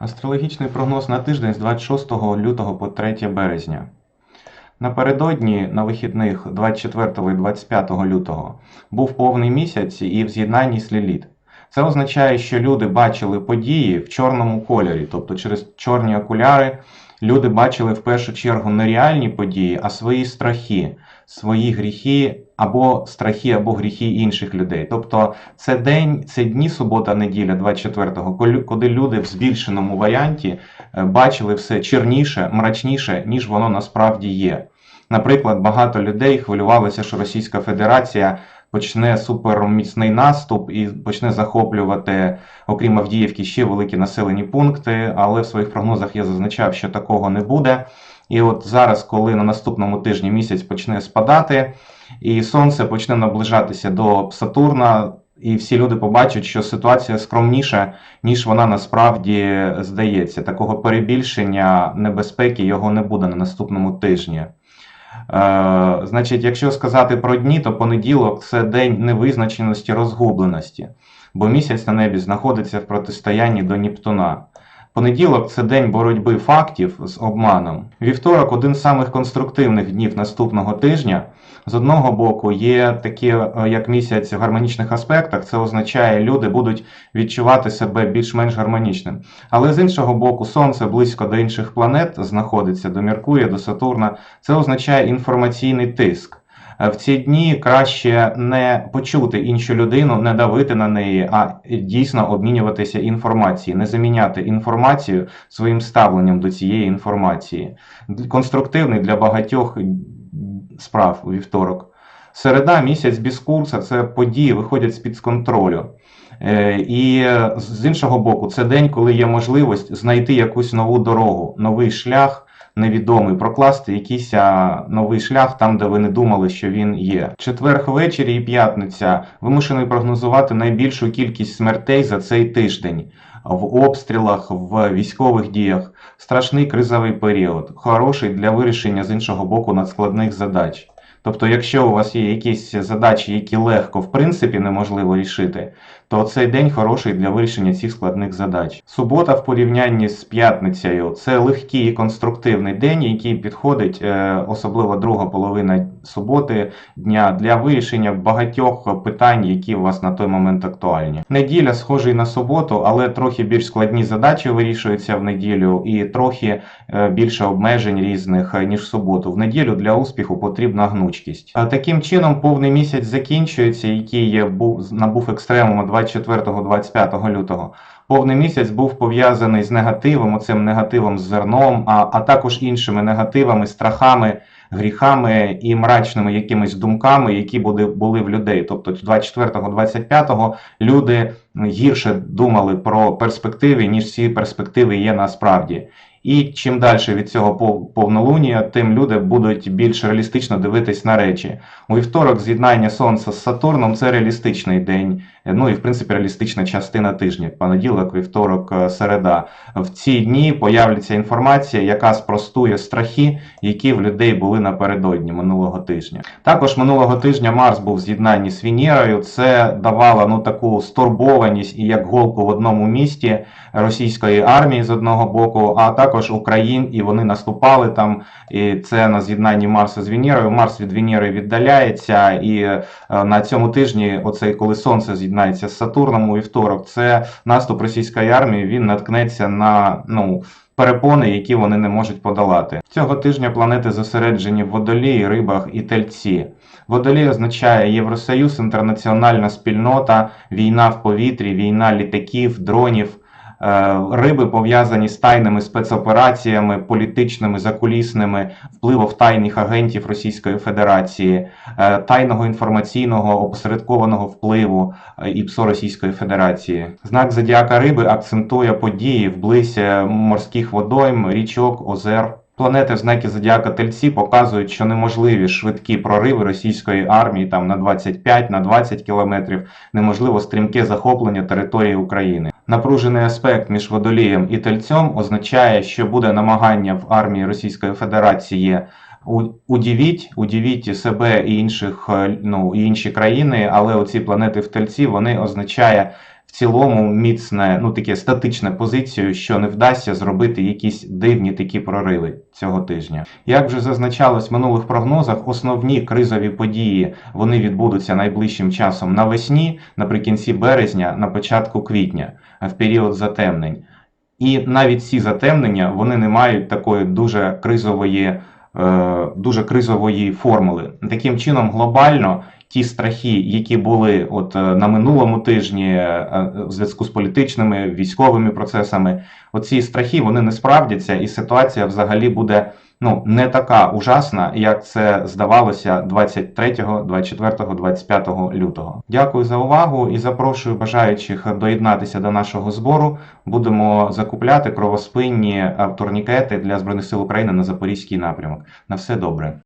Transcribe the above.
Астрологічний прогноз на тиждень з 26 лютого по 3 березня. Напередодні на вихідних 24 і 25 лютого був повний місяць і в з'єднанні з. Це означає, що люди бачили події в чорному кольорі, тобто через чорні окуляри люди бачили в першу чергу не реальні події, а свої страхи, свої гріхи або страхи, або гріхи інших людей. Тобто це день, це дні субота, неділя, 24-го, коли- люди в збільшеному варіанті е, бачили все чорніше, мрачніше, ніж воно насправді є. Наприклад, багато людей хвилювалося, що Російська Федерація почне суперміцний наступ і почне захоплювати, окрім Авдіївки, ще великі населені пункти, але в своїх прогнозах я зазначав, що такого не буде. І от зараз, коли на наступному тижні місяць почне спадати, і сонце почне наближатися до Сатурна, і всі люди побачать, що ситуація скромніша, ніж вона насправді здається. Такого перебільшення небезпеки його не буде на наступному тижні. Е, значить, якщо сказати про дні, то понеділок це день невизначеності розгубленості, бо місяць на небі знаходиться в протистоянні до Нептуна. Понеділок це день боротьби фактів з обманом. Вівторок один з самих конструктивних днів наступного тижня. З одного боку, є такі, е, як місяць в гармонічних аспектах, це означає, люди будуть відчувати себе більш-менш гармонічним. Але з іншого боку, Сонце близько до інших планет знаходиться, до Меркурія, до Сатурна. Це означає інформаційний тиск. Е, В ці дні краще не почути іншу людину, не давити на неї, а дійсно обмінюватися інформацією, не заміняти інформацію своїм ставленням до цієї інформації. Конструктивний для багатьох справ у вівторок. Середа, місяць без курсу це події виходять з-під контролю. Е, І з іншого боку, це день, коли є можливість знайти якусь нову дорогу, новий шлях невідомий, прокласти якийсь новий шлях там, де ви не думали, що він є. Четверг ввечері і п'ятниця вимушений прогнозувати найбільшу кількість смертей за цей тиждень. В обстрілах, в військових діях, страшний кризовий період, хороший для вирішення з іншого боку надскладних задач. Тобто, якщо у вас є якісь задачі, які легко в принципі неможливо рішити, то цей день хороший для вирішення цих складних задач. Субота в порівнянні з п'ятницею це легкий і конструктивний день, який підходить, е, особливо друга половина суботи дня для вирішення багатьох питань, які у вас на той момент актуальні. Неділя схожий на суботу, але трохи більш складні задачі вирішуються в неділю і трохи е, більше обмежень різних е, ніж в суботу. В неділю для успіху потрібна гнучкість. А таким чином повний місяць закінчується, який був набув екстремуму 24-25 лютого. Повний місяць був пов'язаний з негативом, оцим негативом з зерном, а, а також іншими негативами, страхами, гріхами і мрачними якимись думками, які були, були в людей. Тобто 24-25 люди гірше думали про перспективи, ніж ці перспективи є насправді. І чим далі від цього пов- повнолунія, тим люди будуть більш реалістично дивитись на речі. У вівторок з'єднання Сонця з Сатурном це реалістичний день, ну і в принципі реалістична частина тижня. Понеділок, вівторок, е, середа. В ці дні появляться інформація, яка спростує страхи, які в людей були напередодні минулого тижня. Також минулого тижня Марс був в з'єднанні з Венерою. Це давало ну таку стурбованість і як голку в одному місті російської армії з одного боку, а також Україн, і вони наступали там. І це на з'єднанні Марса з Венерою. Марс від Венери віддаляється, і е, на цьому тижні, оцей коли Сонце з'єднається з Сатурном у вівторок, це наступ російської армії. Він наткнеться на ну. Перепони, які вони не можуть подолати. Цього тижня планети зосереджені в водолії, рибах і тельці. Водолій означає Євросоюз, інтернаціональна спільнота, війна в повітрі, війна літаків, дронів. Е, Риби пов'язані з тайними спецопераціями, політичними, закулісними, впливом тайних агентів Російської Федерації, е, тайного інформаційного опосередкованого впливу е, ІПСО Російської Федерації. Знак зодіака риби акцентує події вблизь морських водойм, річок, озер. Планети в знакі зодіака Тельці показують, що неможливі швидкі прориви російської армії там на 25 на 20 кілометрів, неможливо стрімке захоплення території України. Напружений аспект між водолієм і тельцем означає, що буде намагання в армії Російської Федерації удивіть, удивіть себе і інших, е, ну, і інші країни, але оці планети в тельці вони означає в цілому міцне, ну таке статичне позицію, що не вдасться зробити якісь дивні такі прориви цього тижня. Як вже зазначалось в минулих прогнозах, основні кризові події вони відбудуться найближчим часом навесні, наприкінці березня, на початку квітня, в період затемнень. І навіть ці затемнення вони не мають такої дуже кризової, е, дуже кризової формули. Таким чином, глобально ті страхи, які були от е, на минулому тижні е, в зв'язку з політичними військовими процесами, оці страхи вони не справдяться, і ситуація взагалі буде ну не така ужасна, як це здавалося 23, 24, 25 лютого. Дякую за увагу і запрошую бажаючих доєднатися до нашого збору. Будемо закупляти кровоспинні е, турнікети для збройних сил України на запорізький напрямок. На все добре.